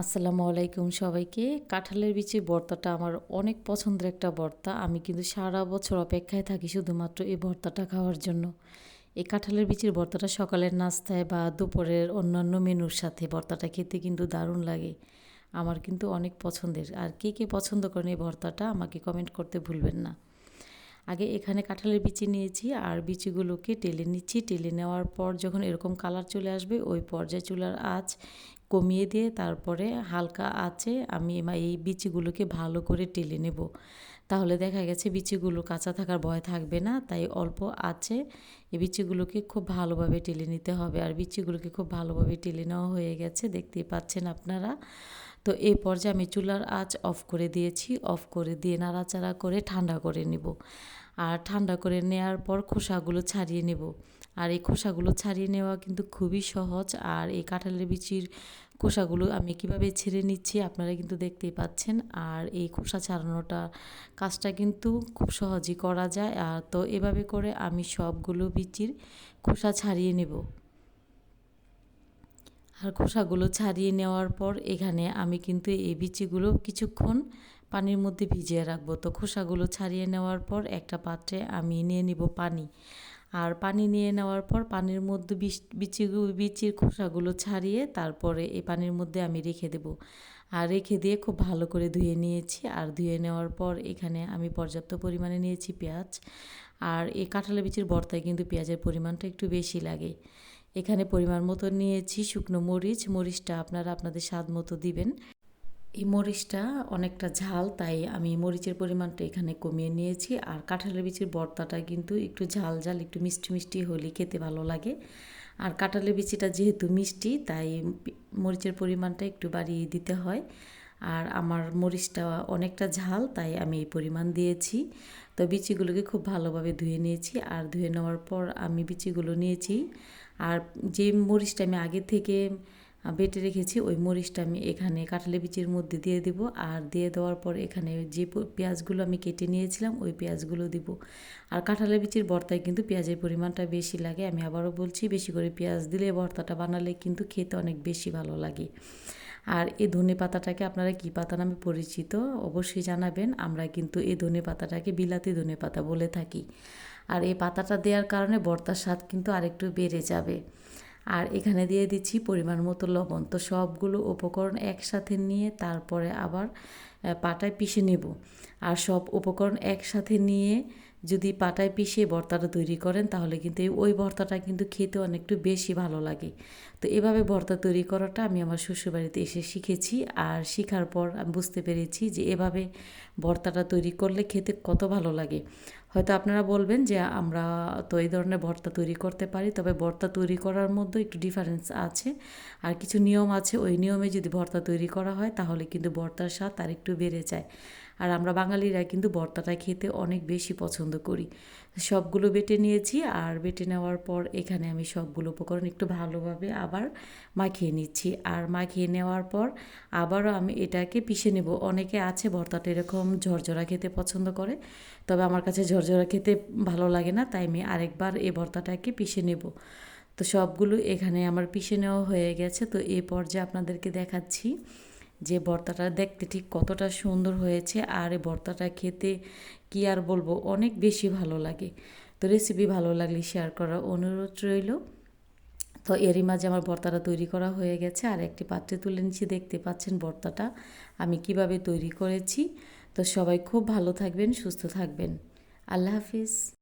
আসসালামু আলাইকুম সবাইকে। কাঁঠালের বিচি ভর্তাটা আমার অনেক পছন্দের একটা ভর্তা। আমি কিন্তু সারা বছর অপেক্ষায় থাকি শুধুমাত্র এই ভর্তাটা খাওয়ার জন্য। এই কাঁঠালের বিচির ভর্তাটা সকালের নাস্তায় বা দুপুরের অন্যান্য মেনুর সাথে ভর্তাটা খেতে কিন্তু দারুণ লাগে। আমার কিন্তু অনেক পছন্দের। আর কে কে পছন্দ করেন এই ভর্তাটা আমাকে কমেন্ট করতে ভুলবেন না। আগে এখানে কাঁঠালের বিচি নিয়েছি আর বিচিগুলোকে টেলে নিচ্ছি। টেলে নেওয়ার পর যখন এরকম কালার চলে আসবে, ওই পর্যায়ে চুলার আঁচ কমিয়ে দিয়ে তারপরে হালকা আঁচে আমি এই বিচিগুলোকে ভালো করে টেলে নেব। তাহলে দেখা গেছে বিচিগুলো কাঁচা থাকার ভয় থাকবে না, তাই অল্প আছে এই বিচিগুলোকে খুব ভালোভাবে টেলে নিতে হবে। আর বিচিগুলোকে খুব ভালোভাবে টেলে নেওয়া হয়ে গেছে, দেখতেই পাচ্ছেন আপনারা। তো এই পর্যায়ে আমি চুলার আঁচ অফ করে দিয়েছি। অফ করে দিয়ে নাড়াচাড়া করে ঠান্ডা করে নিব। আর ঠান্ডা করে নেওয়ার পর খোসাগুলো ছাড়িয়ে নেব। আর এই খোসাগুলো ছাড়িয়ে নেওয়া কিন্তু খুবই সহজ। আর এই কাঁঠালের বিচির খোসাগুলো আমি কীভাবে ছেড়ে নিচ্ছি আপনারা কিন্তু দেখতেই পাচ্ছেন। আর এই খোসা ছাড়ানোটা কাজটা কিন্তু খুব সহজেই করা যায়। আর তো এভাবে করে আমি সবগুলো বিচির খোসা ছাড়িয়ে নেব। আর খোসাগুলো ছাড়িয়ে নেওয়ার পর এখানে আমি কিন্তু এই বিচিগুলো কিছুক্ষণ পানির মধ্যে ভিজিয়ে রাখব। তো খোসাগুলো ছাড়িয়ে নেওয়ার পর একটা পাত্রে আমি নিয়ে নিব পানি। আর পানি নিয়ে নেওয়ার পর পানির মধ্যে বিচি, বিচির খোসাগুলো ছাড়িয়ে তারপরে এই পানির মধ্যে আমি রেখে দেব। আর রেখে দিয়ে খুব ভালো করে ধুয়ে নিয়েছি। আর ধুয়ে নেওয়ার পর এখানে আমি পর্যাপ্ত পরিমাণে নিয়েছি পেঁয়াজ। আর এই কাঁঠালের বিচির বর্তায় কিন্তু পেঁয়াজের পরিমাণটা একটু বেশি লাগে। এখানে পরিমাণ মতো নিয়েছি শুকনো মরিচ। মরিচটা আপনারা আপনাদের স্বাদ মতো দিবেন। এই মরিচটা অনেকটা ঝাল, তাই আমি মরিচের পরিমাণটা এখানে কমিয়ে নিয়েছি। আর কাঁঠালের বিচির বর্তাটা কিন্তু একটু ঝাল ঝাল, একটু মিষ্টি মিষ্টি হলে খেতে ভালো লাগে। আর কাঁঠালের বিচিটা যেহেতু মিষ্টি, তাই মরিচের পরিমাণটা একটু বাড়িয়ে দিতে হয়। আর আমার মরিচটা অনেকটা ঝাল, তাই আমি এই পরিমাণ দিয়েছি। তো বিচিগুলোকে খুব ভালোভাবে ধুয়ে নিয়েছি। আর ধুয়ে নেওয়ার পর আমি বিচিগুলো নিয়েছি। আর যে মরিচটা আমি আগে থেকে বেটে রেখেছি, ওই মরিচটা আমি এখানে কাঁঠালি বিচির মধ্যে দিয়ে দিব। আর দিয়ে দেওয়ার পর এখানে যে পেঁয়াজগুলো আমি কেটে নিয়েছিলাম, ওই পেঁয়াজগুলো দিব। আর কাঁঠালের বিচির ভর্তায় কিন্তু পেঁয়াজের পরিমাণটা বেশি লাগে। আমি আবারও বলছি, বেশি করে পেঁয়াজ দিলে ভর্তাটা বানালে কিন্তু খেতে অনেক বেশি ভালো লাগে। আর এই ধনে পাতাটাকে আপনারা কী পাতা নামে পরিচিত অবশ্যই জানাবেন। আমরা কিন্তু এই ধনে পাতাটাকে বিলাতি ধনে পাতা বলে থাকি। আর এই পাতাটা দেওয়ার কারণে ভর্তার স্বাদ কিন্তু আরেকটু বেড়ে যাবে। আর এখানে দিয়ে দিচ্ছি পরিমাণ মতো লবণ। তো সবগুলো উপকরণ একসাথে নিয়ে তারপরে আবার পাটায় পিষে নেব। আর সব উপকরণ একসাথে নিয়ে যদি পাটায় পিষে ভর্তাটা তৈরি করেন, তাহলে কিন্তু ওই ভর্তাটা কিন্তু খেতে অনেকটু বেশি ভালো লাগে। তো এভাবে ভর্তা তৈরি করাটা আমি আমার শ্বশুরবাড়িতে এসে শিখেছি। আর শিখার পর আমি বুঝতে পেরেছি যে এভাবে ভর্তাটা তৈরি করলে খেতে কত ভালো লাগে। হয়তো আপনারা বলবেন যে আমরা তো এই ধরনের ভর্তা তৈরি করতে পারি, তবে ভর্তা তৈরি করার মধ্যে একটু ডিফারেন্স আছে। আর কিছু নিয়ম আছে, ওই নিয়মে যদি ভর্তা তৈরি করা হয়, তাহলে কিন্তু ভর্তার স্বাদ আর একটু বেড়ে যায়। আর আমরা বাঙালিরা কিন্তু ভর্তাটা খেতে অনেক বেশি পছন্দ করি। সবগুলো বেটে নিয়েছি আর বেটে নেওয়ার পর এখানে আমি সবগুলো উপকরণ একটু ভালোভাবে আবার মাখিয়ে নিচ্ছি। আর মাখিয়ে নেওয়ার পর আবারও আমি এটাকে পিষে নেব। অনেকে আছে ভর্তাটা এরকম ঝরঝরা খেতে পছন্দ করে, তবে আমার কাছে ঝরঝরা খেতে ভালো লাগে না, তাই আমি আরেকবার এই ভর্তাটাকে পিষে নেব। তো সবগুলো এখানে আমার পিষে নেওয়া হয়ে গেছে। তো এই পর্যায়ে আপনাদেরকে দেখাচ্ছি যে ভর্তাটা দেখতে ঠিক কতটা সুন্দর হয়েছে আর এই ভর্তাটা খেতে কি আর বলব, অনেক বেশি ভালো লাগে। তো রেসিপি ভালো লাগলে শেয়ার করার অনুরোধ রইল। তো এরই মাঝে আমার ভর্তাটা তৈরি করা হয়ে গেছে আর একটি পাত্রে তুলে নিচ্ছি। দেখতে পাচ্ছেন ভর্তাটা আমি কীভাবে তৈরি করেছি। তো সবাই খুব ভালো থাকবেন, সুস্থ থাকবেন। আল্লাহ হাফিজ।